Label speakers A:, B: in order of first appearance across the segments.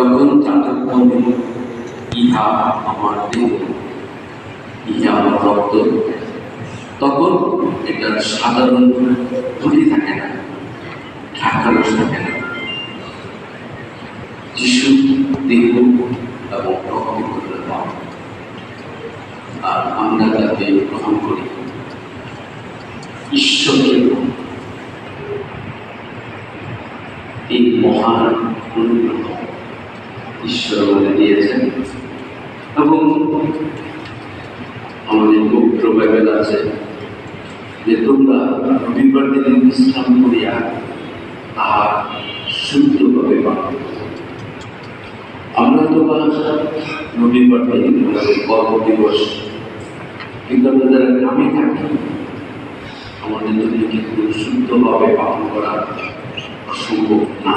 A: যখন তাদের মনে ইহা আমার দেহ, ইহা আমার রক্ত, তখন এটা সাধারণ ঘটে থাকে না ঠাকুর থাকে না। যিশু দেহ এবং রক্ত করে আর আমরা তাকে গ্রহণ করি, ঈশ্বরকে এই মহান অনুগ্রহ ঈশ্বর আমাদের দিয়েছেন এবং আমাদের পবিত্র বাইবেল আছে যে তোমরা রবিবার দিন বিশ্রাম করিয়া তাহার শুদ্ধভাবে পালন। আমরা তো রবিবার দিন কর্ম দিবস কিন্তু আমরা যারা গ্রামে থাকি, আমাদের জন্য কিন্তু শুদ্ধভাবে পালন করা অসম্ভব না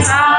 A: আমরা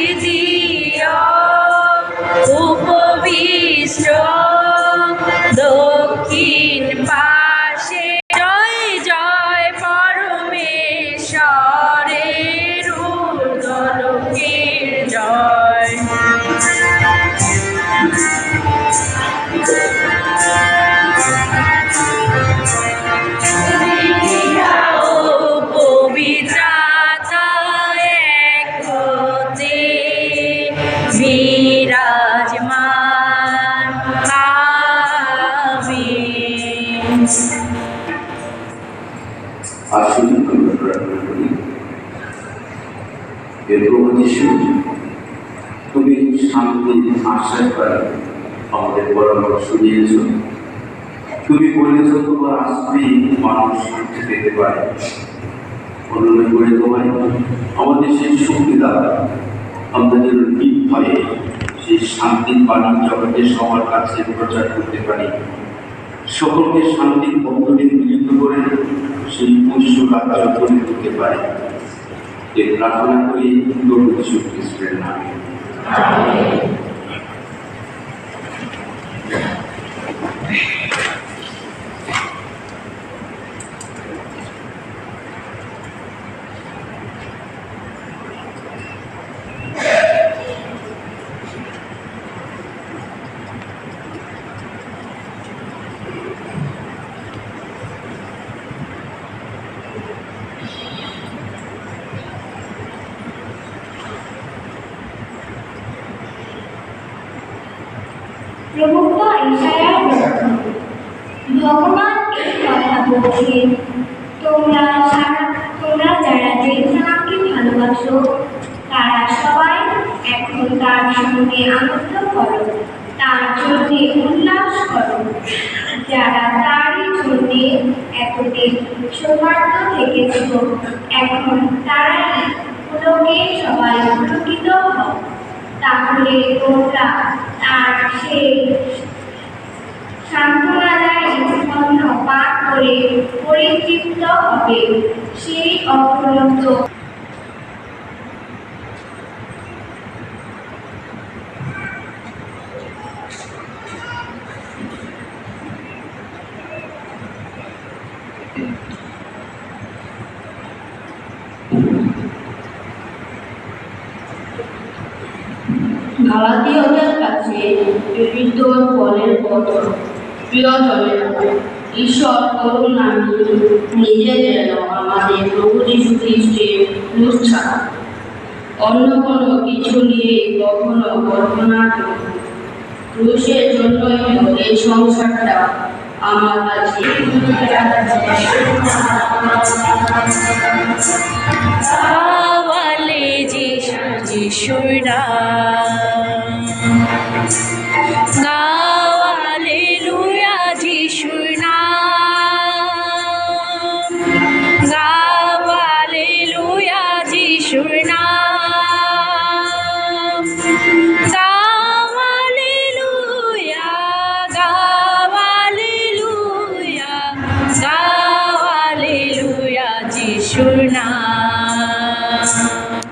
A: Deity. হে যিশু, তুমি শান্তির আশ্রয় করে আমাদের পরামর্শ দিয়েছ। তুমি বলেছ, তোমার আসবে মানুষ শান্তি পেতে পারে। অনুরোধ করে তোমায়, আমাদের সেই শক্তি দ্বারা আমরা যেন নির্ভয়ে সেই শান্তির বাণী জগতের সবার কাছে প্রচার করতে পারি। সকলকে শান্তির বন্ধনে মিলিত করে সেই পুষ্য কার্য করে দিতে পারে। এ প্রার্থনা করি প্রভু যীশু খ্রিস্টের নামে
B: ভগবান, এই কথা বলছেন তোমরা তোমরা যারা জেরুসালামকে ভালোবাসো, তারা সবাই এখন তার সঙ্গে আনন্দ করো, তার জন্য উল্লাস করো। যারা তারই জন্য এতদিন সৌভাগ্য থেকেছ, এখন তারাই পুলকে সবাই পুলকিত হও। তাহলে তোমরা তার সেই পরিতৃপ্ত হবে। সেই অপরন্ত
C: গালাতীয়দের কাছে বিদ্যমান বলের পত্র প্রিয়জনের ঈশ্বর করুন আমি নিজে যেন আমাদের প্রভু যীশু খ্রিস্টের ক্রুশ ছাড়া অন্য কোনো কিছু নিয়ে কখনো কল্পনা করি ক্রুশের জন্যই এই সংসারটা আমার কাছে
A: যিশুর নাম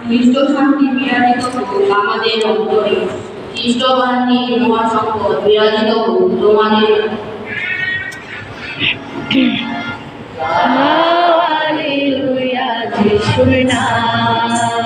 C: খ্রিস্ট শান্তি বিরাজিত হোক আমাদের অন্তরে খ্রিস্ট বাহিনীর মহাসম্পদ বিরাজিত হোক তোমাদের
A: Hallelujah, Jesus' নাম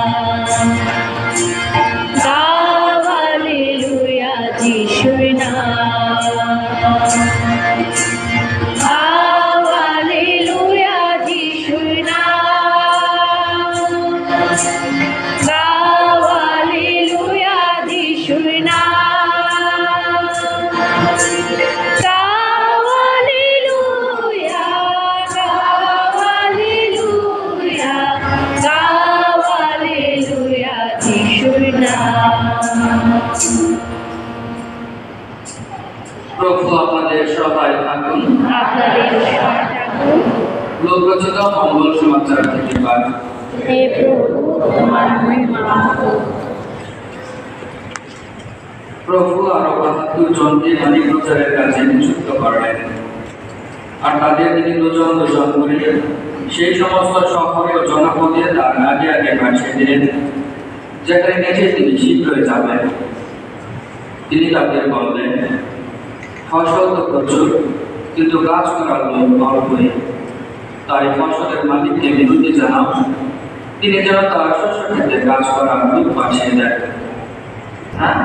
D: লোকরচিত মঙ্গল সমাচার থেকে পাঠ
A: হে প্রভু তোমার
D: প্রভু আরও বাহাত্তর জনকে বাণী প্রচারের কাজে নিযুক্ত করলেন। আর তাদের তিনি দুজন দুজন করে সেই সমস্ত শহরে ও জনপদে তার আগে আগে পাঠিয়ে দিলেন যেখানে গেছে তিনি শীঘ্রই যাবেন। তিনি তাদের বললেন ফসল তো প্রচুর। কিন্তু গাছ করার লোক অল্পই তাই ফসলের মালিককে বিনতি জানাও তিনি যেন তার শস্য ক্ষেত্রে কাজ করার লোক পাঠিয়ে দেন। হ্যাঁ?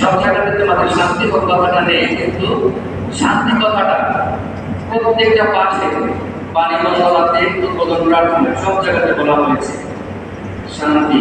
D: সব জায়গাতে তোমাদের শান্তি কথাটা নেই, কিন্তু শান্তি কথাটা প্রত্যেকটা পাশে উদ্বোধন প্রার্থনা সব জায়গাতে বলা হয়েছে। শান্তি।